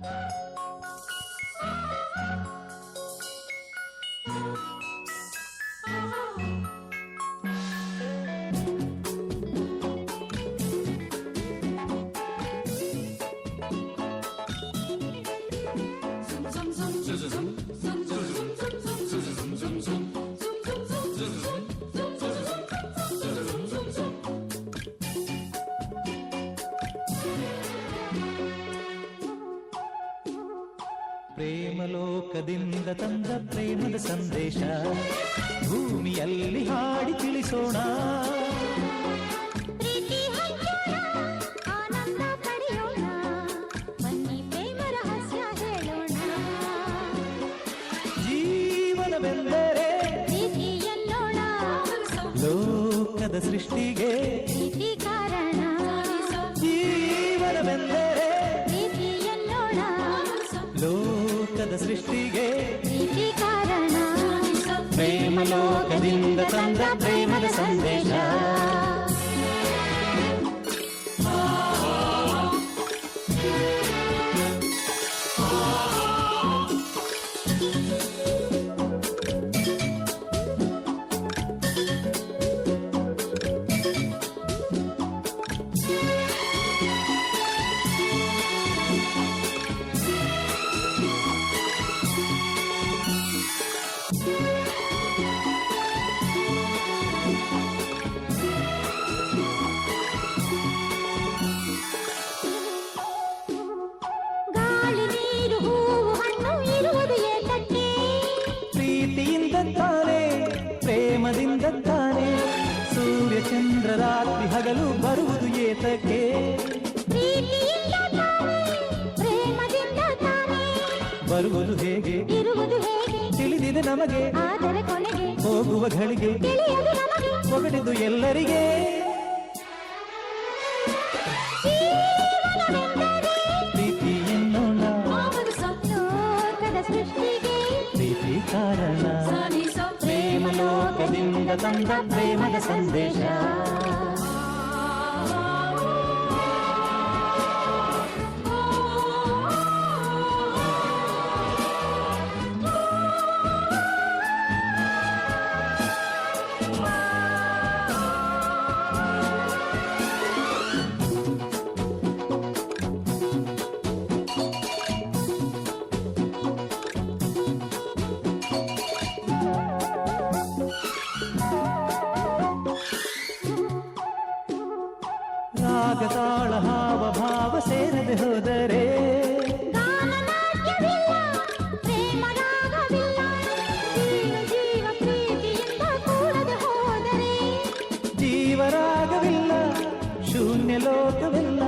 Uh... ಪ್ರೇಮಲೋಕದಿಂದ ತಂದ ಪ್ರೇಮದ ಸಂದೇಶ ಭೂಮಿಯಲ್ಲಿ ಹಾಡಿ ತಿಳಿಸೋಣ. ಜೀವನವೆಂದರೆ ಲೋಕದ ಸೃಷ್ಟಿಗೆ ಸೃಷ್ಟಿಗೆ ಪ್ರೀತಿ ಕಾರಣ ಪ್ರೇಮಲೋಕದಿಂದ ತಂದ ಪ್ರೇಮದ ಸಂದೇಶ ಪ್ರೇಮದಿಂದ ತಾನೇ ಸೂರ್ಯ ಚಂದ್ರ ರಾತ್ರಿ ಹಗಲು ಬರುವುದು ಏತಕ್ಕೆ ಬರುವುದು ಹೇಗೆ? ತಿಳಿದಿದೆ ನಮಗೆ. ಹೋಗುವ ಘಳಿಗೆ. ಒಗಟಿದು ಎಲ್ಲರಿಗೆ. ಪ್ರೀತಿ ಎನ್ನೋಣ. ಪ್ರೀತಿ ಕಾರಣ. ಲೋಕದಿಂದ ತಂದ ಪ್ರೇಮದ ಸಂದೇಶ ರಾಗ ತಾಳ ಹಾವ ಭಾವ ಸೇರದೆ ಹೋದರೆ. ಜೀವರಾಗವಿಲ್ಲ ಶೂನ್ಯ ಲೋಕವಿಲ್ಲ.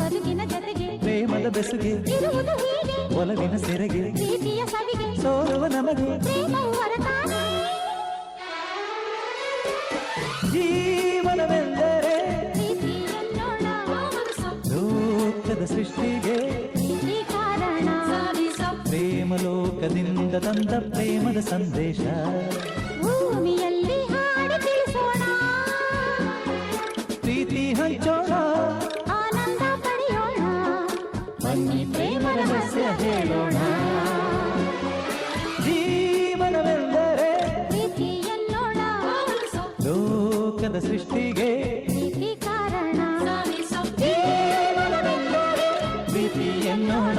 ಬದುಕಿನ ಜೊತೆಗೆ ಪ್ರೇಮದ ಬೆಸುಗೆ ಒಲವಿನ ಸೆರೆಗೆ. ಸೋರುವ ನಮಗೆ ತಂದ ಪ್ರೇಮದ ಸಂದೇಶ. ಭೂಮಿಯಲ್ಲಿ ಹಾಡಿ ತಿಳಿಸೋಣ. ಪ್ರೀತಿ ಹಂಚೋಣ. ಆನಂದ ಪಡೆಯೋಣ. ಬನ್ನಿ ಪ್ರೇಮ ರಹಸ್ಯ ಹೇಳೋಣ. ಜೀವನವೆಂದರೆ ಪ್ರೀತಿ ಎನ್ನೋಣ. ಲೋಕದ ಸೃಷ್ಟಿಗೆ ಪ್ರೀತಿ ಕಾರಣ. ಜೀವನವೆಂದರೆ ಪ್ರೀತಿ ಎನ್ನೋಣ.